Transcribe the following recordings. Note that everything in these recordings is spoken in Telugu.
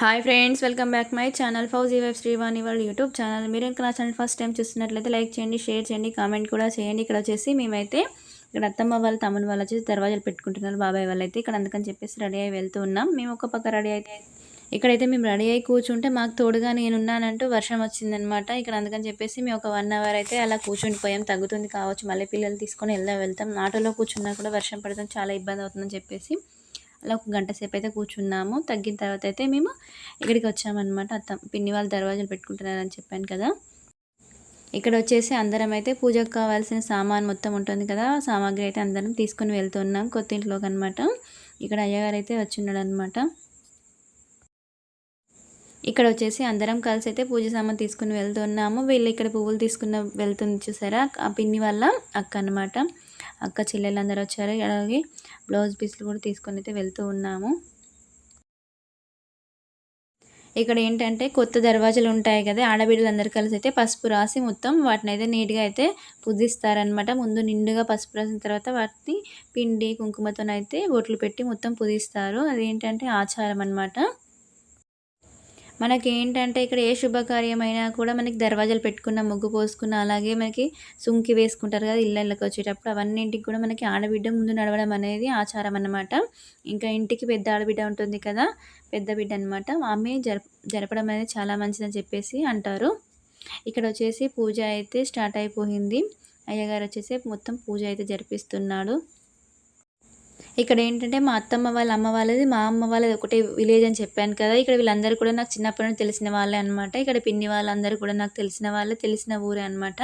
Hi friends welcome back my channel fauji web Srivani వాళ్ళ యూట్యూబ్ ఛానల్ మీరు ఇంకా నా ఛానల్ ఫస్ట్ టైం చూస్తున్నట్లయితే లైక్ చేయండి షేర్ చేయండి కామెంట్ కూడా చేయండి. ఇక్కడ వచ్చేసి మేమైతే ఇక్కడ అత్తమ్మ వాళ్ళ తమ్ముని వాళ్ళు వచ్చేసి దర్వాజాలు పెట్టుకుంటున్నారు బాబాయ్ వాళ్ళు అయితే. ఇక్కడ అందుకని చెప్పేసి రెడీ అయ్యి వెళ్తూ ఉన్నాం. మేము ఒక పక్క రెడీ అయితే ఇక్కడైతే మేము రెడీ అయ్యి కూర్చుంటే మాకు తోడుగా నేనున్నానంటూ వర్షం వచ్చిందనమాట ఇక్కడ అందుకని చెప్పేసి మేము ఒక వన్ అవర్ అయితే అలా కూర్చుని పోయాం తగ్గుతుంది కావచ్చు మళ్ళీ పిల్లలు తీసుకొని వెళ్దాం వెళ్తాం. ఆటోలో కూర్చున్నా కూడా వర్షం పడతాం చాలా ఇబ్బంది అవుతుందని చెప్పేసి అలా ఒక గంట సేపు అయితే కూర్చున్నాము. తగ్గిన తర్వాత అయితే మేము ఇక్కడికి వచ్చామన్నమాట. అత్త పిన్ని వాళ్ళు దర్వాజాలు పెట్టుకుంటున్నారని చెప్పాను కదా. ఇక్కడ వచ్చేసి అందరం అయితే పూజకు కావాల్సిన సామాన్ మొత్తం ఉంటుంది కదా. సామాగ్రి అయితే అందరం తీసుకుని వెళ్తున్నాం కొత్త ఇంట్లోకి అనమాట ఇక్కడ అయ్యగారు అయితే వచ్చిన్నాడు అనమాట ఇక్కడ వచ్చేసి అందరం కలిసి అయితే పూజ సామాన్ తీసుకుని వెళ్తున్నాము. వీళ్ళు ఇక్కడ పువ్వులు తీసుకున్న వెళ్తుంది చూసారా? ఆ పిన్ని వల్ల అక్క అనమాట అక్క చెల్లెలందరూ వచ్చారు. అలాగే బ్లౌజ్ పీస్లు కూడా తీసుకొని అయితే వెళ్తూ ఉన్నాము. ఇక్కడ ఏంటంటే కొత్త దర్వాజాలు ఉంటాయి కదా ఆడబిడ్డలందరూ అందరు కలిసి అయితే పసుపు రాసి మొత్తం వాటిని అయితే నీట్గా అయితే పుదిస్తారనమాట ముందు నిండుగా పసుపు రాసిన తర్వాత వాటిని పిండి కుంకుమతోనైతే బొట్లు పెట్టి మొత్తం పుదిస్తారు. అదేంటంటే ఆచారం అనమాట మనకి ఏంటంటే ఇక్కడ ఏ శుభకార్యమైనా కూడా మనకి దర్వాజాలు పెట్టుకున్న ముగ్గు పోసుకున్న అలాగే మనకి సుంకి వేసుకుంటారు కదా ఇళ్ళకి వచ్చేటప్పుడు అవన్నింటికి కూడా మనకి ఆడబిడ్డ ముందు నడవడం అనేది ఆచారం అన్నమాట. ఇంకా ఇంటికి పెద్ద ఆడబిడ్డ ఉంటుంది కదా పెద్ద బిడ్డ అనమాట ఆమె జరప జరపడం అనేది చాలా మంచిదని చెప్పేసి అంటారు. ఇక్కడ వచ్చేసి పూజ అయితే స్టార్ట్ అయిపోయింది. అయ్యగారు వచ్చేసి మొత్తం పూజ అయితే జరిపిస్తున్నాడు. ఇక్కడ ఏంటంటే మా అత్తమ్మ వాళ్ళ అమ్మ వాళ్ళది మా అమ్మ వాళ్ళది ఒకటే విలేజ్ అని చెప్పాను కదా. ఇక్కడ వీళ్ళందరూ కూడా నాకు చిన్నప్పటి నుంచి తెలిసిన వాళ్ళే అనమాట ఇక్కడ పిన్ని వాళ్ళందరూ కూడా నాకు తెలిసిన వాళ్ళే తెలిసిన ఊరే అనమాట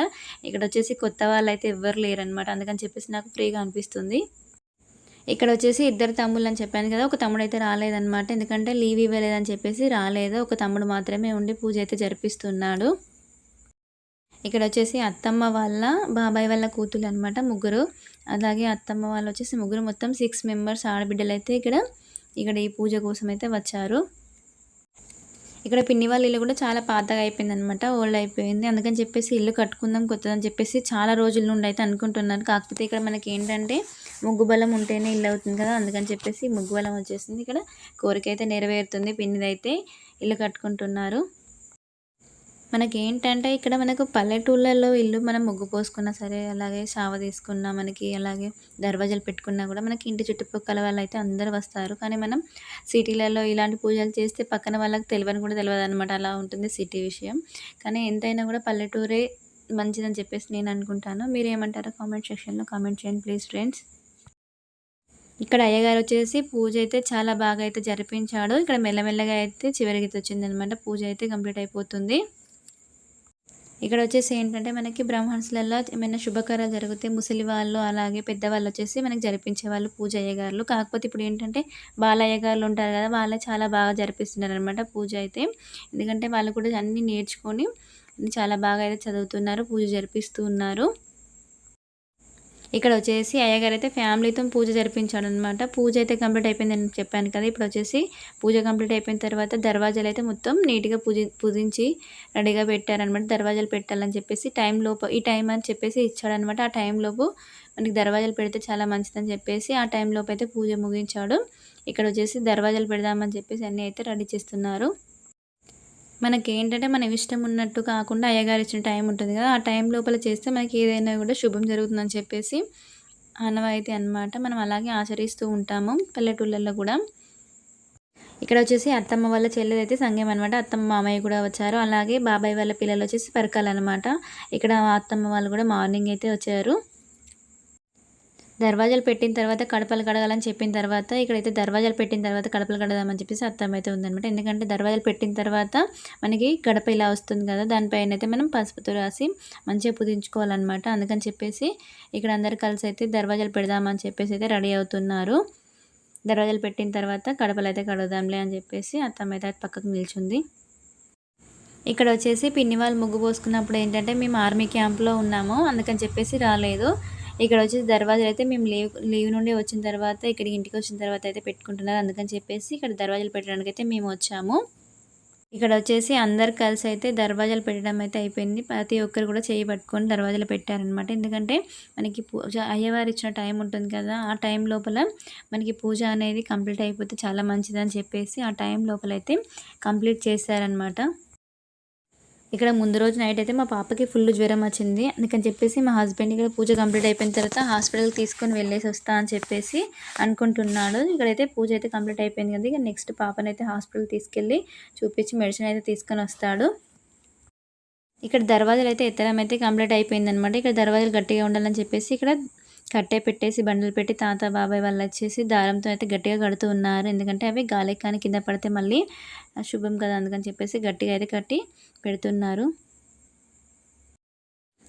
ఇక్కడ వచ్చేసి కొత్త వాళ్ళు అయితే ఎవ్వరు లేరనమాట అందుకని చెప్పేసి నాకు ఫ్రీగా అనిపిస్తుంది. ఇక్కడ వచ్చేసి ఇద్దరు తమ్ముళ్ళు అని చెప్పాను కదా. ఒక తమ్ముడు అయితే రాలేదనమాట ఎందుకంటే లీవ్ ఇవ్వలేదని చెప్పేసి రాలేదు. ఒక తమ్ముడు మాత్రమే ఉండి పూజ అయితే జరిపిస్తున్నాడు. ఇక్కడ వచ్చేసి అత్తమ్మ వాళ్ళ బాబాయ్ వాళ్ళ కూతురు అనమాట ముగ్గురు. అలాగే అత్తమ్మ వాళ్ళు వచ్చేసి ముగ్గురు మొత్తం సిక్స్ మెంబర్స్ ఆడబిడ్డలు అయితే ఇక్కడ ఇక్కడ ఈ పూజ కోసం అయితే వచ్చారు. ఇక్కడ పిన్ని వాళ్ళ ఇల్లు కూడా చాలా పాతగా అయిపోయింది అనమాట ఓల్డ్ అయిపోయింది. అందుకని చెప్పేసి ఇల్లు కట్టుకుందాం కొత్తదని చెప్పేసి చాలా రోజుల నుండి అయితే అనుకుంటున్నారు. కాకపోతే ఇక్కడ మనకి ఏంటంటే ముగ్గు బలం ఉంటేనే ఇల్లు అవుతుంది కదా అందుకని చెప్పేసి ముగ్గు బలం వచ్చేసింది. ఇక్కడ కోరిక అయితే నెరవేరుతుంది పిన్నిదైతే ఇల్లు కట్టుకుంటున్నారు. మనకి ఏంటంటే ఇక్కడ మనకు పల్లెటూళ్ళల్లో ఇల్లు మనం ముగ్గు పోసుకున్నా సరే అలాగే షావ తీసుకున్నా మనకి అలాగే దర్వాజాలు పెట్టుకున్నా కూడా మనకి ఇంటి చుట్టుపక్కల వాళ్ళు అయితే అందరూ వస్తారు. కానీ మనం సిటీలలో ఇలాంటి పూజలు చేస్తే పక్కన వాళ్ళకి తెలియని కూడా తెలియదు అనమాట అలా ఉంటుంది సిటీ విషయం. కానీ ఎంతైనా కూడా పల్లెటూరే మంచిదని చెప్పేసి నేను అనుకుంటాను. మీరు ఏమంటారో కామెంట్ సెక్షన్లో కామెంట్ చేయండి ప్లీజ్ ఫ్రెండ్స్. ఇక్కడ అయ్యగారు వచ్చేసి పూజ అయితే చాలా బాగా అయితే జరిపించాడు. ఇక్కడ మెల్లమెల్లగా అయితే చివరికి వచ్చిందనమాట పూజ అయితే కంప్లీట్ అయిపోతుంది. ఇక్కడ వచ్చేసి ఏంటంటే మనకి బ్రాహ్మణ్స్లలో ఏమైనా శుభకార్యాలు జరిగితే ముసలి వాళ్ళు అలాగే పెద్దవాళ్ళు వచ్చేసి మనకి జరిపించే వాళ్ళు పూజ అయ్యగారులు. కాకపోతే ఇప్పుడు ఏంటంటే బాలయ్య గారులు ఉంటారు కదా వాళ్ళే చాలా బాగా జరిపిస్తున్నారు అనమాట పూజ అయితే. ఎందుకంటే వాళ్ళు కూడా అన్నీ నేర్చుకొని చాలా బాగా అయితే చదువుతున్నారు పూజ జరిపిస్తూ ఉన్నారు. ఇక్కడ వచ్చేసి అయ్యగారు అయితే ఫ్యామిలీతో పూజ జరిపించాడు అనమాట పూజ అయితే కంప్లీట్ అయిపోయిందని చెప్పాను కదా. ఇప్పుడు వచ్చేసి పూజ కంప్లీట్ అయిపోయిన తర్వాత దర్వాజాలు అయితే మొత్తం నీట్గా పూజ పూజించి రెడీగా పెట్టారనమాట. దర్వాజాలు పెట్టాలని చెప్పేసి టైం లోపు ఈ టైం అని చెప్పేసి ఇచ్చాడనమాట. ఆ టైం లోపు మనకి దర్వాజాలు పెడితే చాలా మంచిదని చెప్పేసి ఆ టైంలోపు అయితే పూజ ముగించాడు. ఇక్కడ వచ్చేసి దర్వాజాలు పెడదామని చెప్పేసి అన్నీ అయితే రెడీ చేస్తున్నారు. మనకి ఏంటంటే మనం ఇష్టం ఉన్నట్టు కాకుండా అయ్యగారు ఇచ్చిన టైం ఉంటుంది కదా ఆ టైం లోపల చేస్తే మనకి ఏదైనా కూడా శుభం జరుగుతుందని చెప్పేసి అనవాయితీ అనమాట మనం అలాగే ఆచరిస్తూ ఉంటాము పల్లెటూళ్ళల్లో కూడా. ఇక్కడ వచ్చేసి అత్తమ్మ వాళ్ళ చెల్లెది అయితే సంఘం అనమాట అత్తమ్మ మామయ్య కూడా వచ్చారు. అలాగే బాబాయ్ వాళ్ళ పిల్లలు వచ్చేసి పరకాలన్నమాట ఇక్కడ అత్తమ్మ వాళ్ళు కూడా మార్నింగ్ అయితే వచ్చారు. దర్వాజాలు పెట్టిన తర్వాత కడపలు కడగాలని చెప్పిన తర్వాత ఇక్కడైతే దర్వాజాలు పెట్టిన తర్వాత కడపలు కడదామని చెప్పేసి అర్థమైతే అయితే ఉందనమాట ఎందుకంటే దర్వాజాలు పెట్టిన తర్వాత మనకి గడప ఇలా వస్తుంది కదా దానిపైన అయితే మనం పసుపుతో రాసి మంచిగా పుదించుకోవాలన్నమాట. అందుకని చెప్పేసి ఇక్కడ అందరు కలిసి అయితే దర్వాజాలు పెడదామని చెప్పేసి అయితే రెడీ అవుతున్నారు. దర్వాజాలు పెట్టిన తర్వాత కడపలు అయితే కడదాంలే అని చెప్పేసి అత్తమ్మ అయితే పక్కకు నిల్చుంది. ఇక్కడ వచ్చేసి పిన్ని వాళ్ళు ముగ్గు పోసుకున్నప్పుడు ఏంటంటే మేము ఆర్మీ క్యాంప్లో ఉన్నాము అందుకని చెప్పేసి రాలేదు. ఇక్కడ వచ్చేసి దర్వాజాలు అయితే మేము లీవ్ లీవ్ నుండి వచ్చిన తర్వాత ఇక్కడికి ఇంటికి వచ్చిన తర్వాత అయితే పెట్టుకుంటున్నారు. అందుకని చెప్పేసి ఇక్కడ దర్వాజాలు పెట్టడానికి అయితే మేము వచ్చాము. ఇక్కడ వచ్చేసి అందరు కలిసి అయితే దర్వాజాలు పెట్టడం అయితే అయిపోయింది. ప్రతి ఒక్కరు కూడా చేయి పట్టుకొని దర్వాజాలు పెట్టారనమాట ఎందుకంటే మనకి పూజ అయ్యవారు ఇచ్చిన టైం ఉంటుంది కదా ఆ టైం లోపల మనకి పూజ అనేది కంప్లీట్ అయిపోతే చాలా మంచిదని చెప్పేసి ఆ టైం లోపల అయితే కంప్లీట్ చేశారనమాట ఇక్కడ ముందు రోజు నైట్ అయితే మా పాపకి ఫుల్ జ్వరం వచ్చింది. అందుకని చెప్పేసి మా హస్బెండ్ ఇక్కడ పూజ కంప్లీట్ అయిపోయిన తర్వాత హాస్పిటల్కి తీసుకొని వెళ్ళేసి వస్తా అని చెప్పేసి అనుకుంటున్నాడు. ఇక్కడైతే పూజ అయితే కంప్లీట్ అయిపోయింది కదా ఇక నెక్స్ట్ పాపనైతే హాస్పిటల్ తీసుకెళ్ళి చూపించి మెడిసిన్ అయితే తీసుకొని వస్తాడు. ఇక్కడ దర్వాజాలు అయితే ఎత్తడం అయితే కంప్లీట్ అయిపోయింది అనమాట ఇక్కడ దర్వాజాలు గట్టిగా ఉండాలని చెప్పేసి ఇక్కడ కట్టే పెట్టేసి బండలు పెట్టి తాత బాబాయ్ వాళ్ళు వచ్చేసి దారంతో అయితే గట్టిగా కడుతూ ఉన్నారు. ఎందుకంటే అవి గాలికాని కింద పడితే మళ్ళీ శుభం కదా అందుకని చెప్పేసి గట్టిగా అయితే కట్టి పెడుతున్నారు.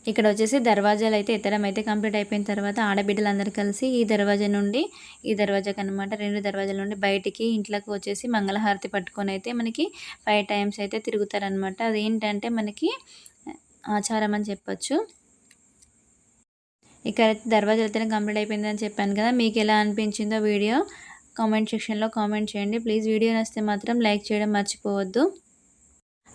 ఇక్కడ వచ్చేసి దర్వాజాలు అయితే ఎత్తడం అయితే కంప్లీట్ అయిపోయిన తర్వాత ఆడబిడ్డలందరూ కలిసి ఈ దర్వాజా నుండి ఈ దర్వాజాకి అనమాట రెండు దర్వాజాల నుండి బయటికి ఇంట్లోకి వచ్చేసి మంగళహారతి పట్టుకొని అయితే మనకి ఫైవ్ టైమ్స్ అయితే తిరుగుతారనమాట అదేంటంటే మనకి ఆచారం అని చెప్పొచ్చు. ఇక్కడ దర్వాజ అయితే కంప్లీట్ అయిపోయిందని చెప్పాను కదా మీకు ఎలా అనిపించిందో వీడియో కామెంట్ సెక్షన్లో కామెంట్ చేయండి. ప్లీజ్ వీడియో నచ్చితే మాత్రం లైక్ చేయడం మర్చిపోవద్దు.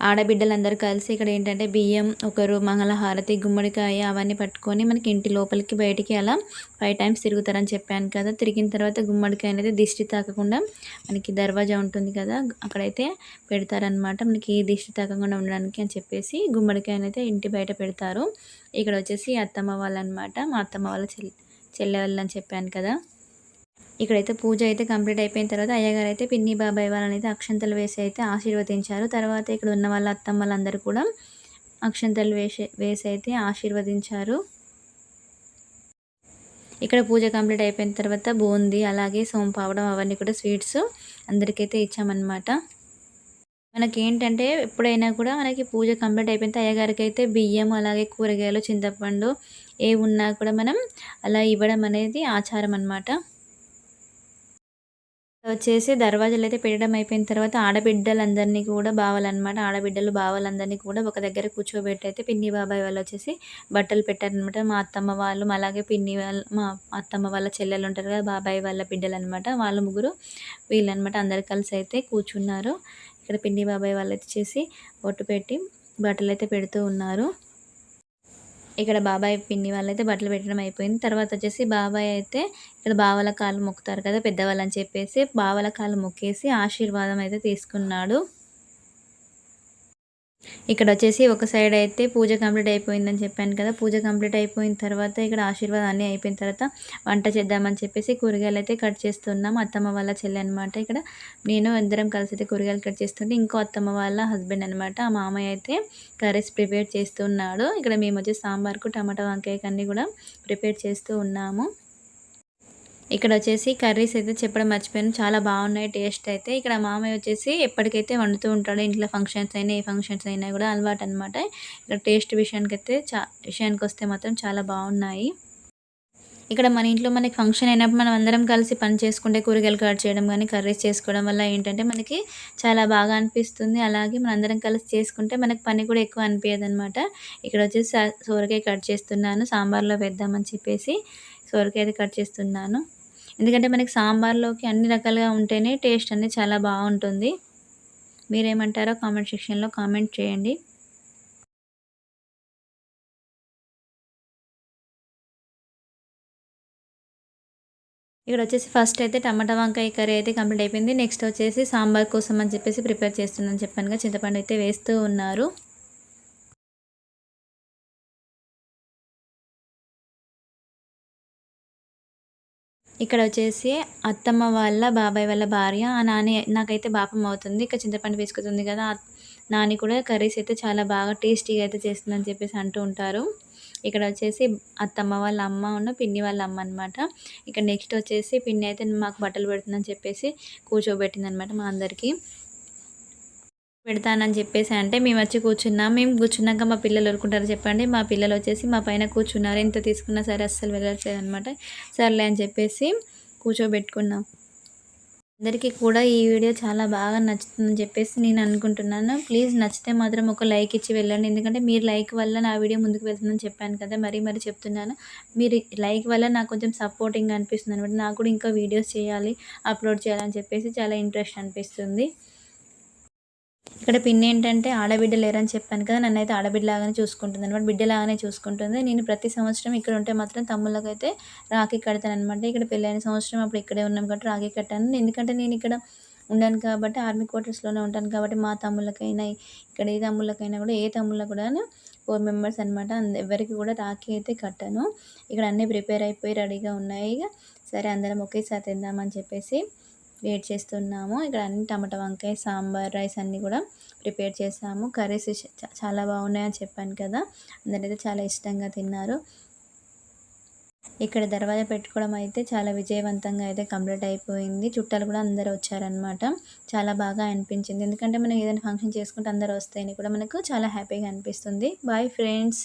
ఆడబిడ్డలందరూ కలిసి ఇక్కడ ఏంటంటే బియ్యం ఒకరు మంగళహారతి గుమ్మడికాయ అవన్నీ పట్టుకొని మనకి ఇంటి లోపలికి బయటికి అలా ఫైవ్ టైమ్స్ తిరుగుతారని చెప్పాను కదా. తిరిగిన తర్వాత గుమ్మడికాయ అనేది దిష్టి తాకకుండా మనకి దర్వాజా ఉంటుంది కదా అక్కడైతే పెడతారనమాట మనకి దిష్టి తాకకుండా ఉండడానికి అని చెప్పేసి గుమ్మడికాయనైతే అయితే ఇంటి బయట పెడతారు. ఇక్కడ వచ్చేసి అత్తమ్మ వాళ్ళనమాట మా అత్తమ్మ వాళ్ళ చెల్లి చెల్లె వాళ్ళని చెప్పాను కదా. ఇక్కడైతే పూజ అయితే కంప్లీట్ అయిపోయిన తర్వాత అయ్యగారు అయితే పిన్ని బాబాయ్ వాళ్ళని అయితే అక్షంతలు వేసి అయితే ఆశీర్వదించారు. తర్వాత ఇక్కడ ఉన్న వాళ్ళ అత్తమ్మ వాళ్ళందరూ కూడా అక్షంతలు వేసి వేసి అయితే ఆశీర్వదించారు. ఇక్కడ పూజ కంప్లీట్ అయిపోయిన తర్వాత బూందీ అలాగే సోంపావడం అవన్నీ కూడా స్వీట్స్ అందరికైతే ఇచ్చామన్నమాట. మనకేంటంటే ఎప్పుడైనా కూడా మనకి పూజ కంప్లీట్ అయిపోయిన అయ్యగారికి అయితే బియ్యం అలాగే కూరగాయలు చింతపండు ఏ ఉన్నా కూడా మనం అలా ఇవ్వడం అనేది ఆచారం అనమాట వచ్చేసి దర్వాజాలు అయితే పెట్టడం అయిపోయిన తర్వాత ఆడబిడ్డలందరినీ కూడా బావాలన్నమాట. ఆడబిడ్డలు బావాలందరినీ కూడా ఒక దగ్గర కూర్చోబెట్టి అయితే పిన్ని బాబాయ్ వాళ్ళు వచ్చేసి బట్టలు పెట్టారనమాట మా అత్తమ్మ వాళ్ళు అలాగే పిన్ని వాళ్ళు మా అత్తమ్మ వాళ్ళ చెల్లెలు ఉంటారు కదా బాబాయ్ వాళ్ళ బిడ్డలు అనమాట వాళ్ళ ముగ్గురు వీళ్ళనమాట అందరు కలిసి అయితే కూర్చున్నారు. ఇక్కడ పిన్ని బాబాయ్ వాళ్ళు వచ్చేసి బొట్టు పెట్టి బట్టలు అయితే పెడుతూ ఉన్నారు. ఇక్కడ బాబాయ్ పిన్ని వాళ్ళైతే బట్టలు పెట్టడం అయిపోయింది. తర్వాత వచ్చేసి బాబాయ్ అయితే ఇక్కడ బావల కాళ్ళు మొక్కుతారు కదా పెద్దవాళ్ళు అని చెప్పేసి బావల కాళ్ళు మొక్కేసి ఆశీర్వాదం అయితే తీసుకున్నాడు. ఇక్కడ వచ్చేసి ఒక సైడ్ అయితే పూజ కంప్లీట్ అయిపోయిందని చెప్పాను కదా. పూజ కంప్లీట్ అయిపోయిన తర్వాత ఇక్కడ ఆశీర్వాదం అన్నీ అయిపోయిన తర్వాత వంట చేద్దామని చెప్పేసి కూరగాయలు అయితే కట్ చేస్తున్నాం అత్తమ్మ వాళ్ళ చెల్లి అనమాట ఇక్కడ. నేను ఇద్దరం కలిసి అయితే కూరగాయలు కట్ చేస్తుంటే ఇంకో అత్తమ్మ వాళ్ళ హస్బెండ్ అనమాట ఆ మామయ్య అయితే కర్రీస్ ప్రిపేర్ చేస్తున్నాడు. ఇక్కడ మేము వచ్చి సాంబార్కు టమాటా వంకాయ అన్నీ కూడా ప్రిపేర్ చేస్తూ ఉన్నాము. ఇక్కడ వచ్చేసి కర్రీస్ అయితే చెప్పడం మర్చిపోయాను. చాలా బాగున్నాయి టేస్ట్ అయితే. ఇక్కడ మామయ్య వచ్చేసి ఎప్పటికైతే వండుతూ ఉంటాడు ఇంట్లో ఫంక్షన్స్ అయినా ఏ ఫంక్షన్స్ అయినా కూడా అలవాటు అనమాట ఇక్కడ టేస్ట్ విషయానికి అయితే చా విషయానికి వస్తే మాత్రం చాలా బాగున్నాయి. ఇక్కడ మన ఇంట్లో మనకి ఫంక్షన్ అయినప్పుడు మనం అందరం కలిసి పని చేసుకుంటే కూరగాయలు కట్ చేయడం కానీ కర్రీస్ చేసుకోవడం వల్ల ఏంటంటే మనకి చాలా బాగా అనిపిస్తుంది. అలాగే మన అందరం కలిసి చేసుకుంటే మనకి పని కూడా ఎక్కువ అనిపించదు అనమాట ఇక్కడ వచ్చేసి సోరకాయ కట్ చేస్తున్నాను సాంబార్లో వేద్దామని చెప్పేసి సోరకాయ అయితే కట్ చేస్తున్నాను. ఎందుకంటే మనకి సాంబార్లోకి అన్ని రకాలుగా ఉంటేనే టేస్ట్ అనేది చాలా బాగుంటుంది. మీరేమంటారో కామెంట్ సెక్షన్లో కామెంట్ చేయండి. ఇక్కడ వచ్చేసి ఫస్ట్ అయితే టమాటా వంకాయ కర్రీ అయితే కంప్లీట్ అయిపోయింది. నెక్స్ట్ వచ్చేసి సాంబార్ కోసం అని చెప్పేసి ప్రిపేర్ చేస్తున్నాను చెప్పానుగా. చింతపండు అయితే వేస్తూ ఉన్నారు. ఇక్కడ వచ్చేసి అత్తమ్మ వాళ్ళ బాబాయ్ వాళ్ళ భార్య ఆ నాని నాకైతే బాపం అవుతుంది. ఇక చింతపండు వేసుకుతుంది కదా నాని కూడా కర్రీస్ అయితే చాలా బాగా టేస్టీగా అయితే చేస్తుందని చెప్పేసి అంటూ ఉంటారు. ఇక్కడ వచ్చేసి అత్తమ్మ వాళ్ళ అమ్మ ఉన్న పిన్ని వాళ్ళ అమ్మ అనమాట ఇక్కడ నెక్స్ట్ వచ్చేసి పిన్ని అయితే మాకు బట్టలు పెడుతుందని చెప్పేసి కూర్చోబెట్టింది అనమాట మా అందరికీ. పెడతానని చెప్పేసి అంటే మేము వచ్చి కూర్చున్నాం. మేము కూర్చున్నాక మా పిల్లలు ఊరుకుంటారు చెప్పండి. మా పిల్లలు వచ్చేసి మా పైన కూర్చున్నారు. ఎంత తీసుకున్నా సరే అస్సలు వెళ్ళట్లేదు అనమాట సర్లే అని చెప్పేసి కూర్చోబెట్టుకున్నాం. అందరికీ కూడా ఈ వీడియో చాలా బాగా నచ్చుతుందని చెప్పేసి నేను అనుకుంటున్నాను. ప్లీజ్ నచ్చితే మాత్రం ఒక లైక్ ఇచ్చి వెళ్ళండి. ఎందుకంటే మీరు లైక్ వల్ల నా వీడియో ముందుకు వెళ్తుందని చెప్పాను కదా మరీ మరీ చెప్తున్నాను. మీరు లైక్ వల్ల నాకు కొంచెం సపోర్టింగ్ అనిపిస్తుంది అనమాట నాకు కూడా ఇంకా వీడియోస్ చేయాలి అప్లోడ్ చేయాలని చెప్పేసి చాలా ఇంట్రెస్ట్ అనిపిస్తుంది. ఇక్కడ పిన్ ఏంటంటే ఆడబిడ్డ లేరని చెప్పాను కదా నన్ను అయితే ఆడబిడ్డలాగానే చూసుకుంటుంది అనమాట బిడ్డలాగానే చూసుకుంటుంది. నేను ప్రతి సంవత్సరం ఇక్కడ ఉంటే మాత్రం తమ్ముళ్ళకైతే రాఖీ కడతాను అనమాట ఇక్కడ పెళ్ళైన సంవత్సరం అప్పుడు ఇక్కడే ఉన్నాం కాబట్టి రాఖీ కట్టాను. ఎందుకంటే నేను ఇక్కడ ఉన్నాను కాబట్టి ఆర్మీ క్వార్టర్స్లోనే ఉంటాను కాబట్టి మా తమ్ముళ్ళకైనా ఇక్కడ ఏ తమ్ముళ్ళకైనా కూడా ఏ తమ్ముళ్ళ కూడా ఫోర్ మెంబర్స్ అనమాట ఎవరికి కూడా రాఖీ అయితే కట్టాను. ఇక్కడ అన్నీ ప్రిపేర్ అయిపోయి రెడీగా ఉన్నాయి. ఇక సరే అందరం ఒకేసారి తిందామని చెప్పేసి వెయిట్ చేస్తున్నాము. ఇక్కడ అన్ని టమాటా వంకాయ సాంబార్ రైస్ అన్నీ కూడా ప్రిపేర్ చేసాము. కర్రీస్ చాలా బాగున్నాయని చెప్పాను కదా. అందరైతే చాలా ఇష్టంగా తిన్నారు. ఇక్కడ దర్వాజా పెట్టుకోవడం అయితే చాలా విజయవంతంగా అయితే కంప్లీట్ అయిపోయింది. చుట్టాలు కూడా అందరూ వచ్చారనమాట చాలా బాగా అనిపించింది. ఎందుకంటే మనం ఏదైనా ఫంక్షన్ చేసుకుంటే అందరూ వస్తేనే కూడా మనకు చాలా హ్యాపీగా అనిపిస్తుంది. Bye friends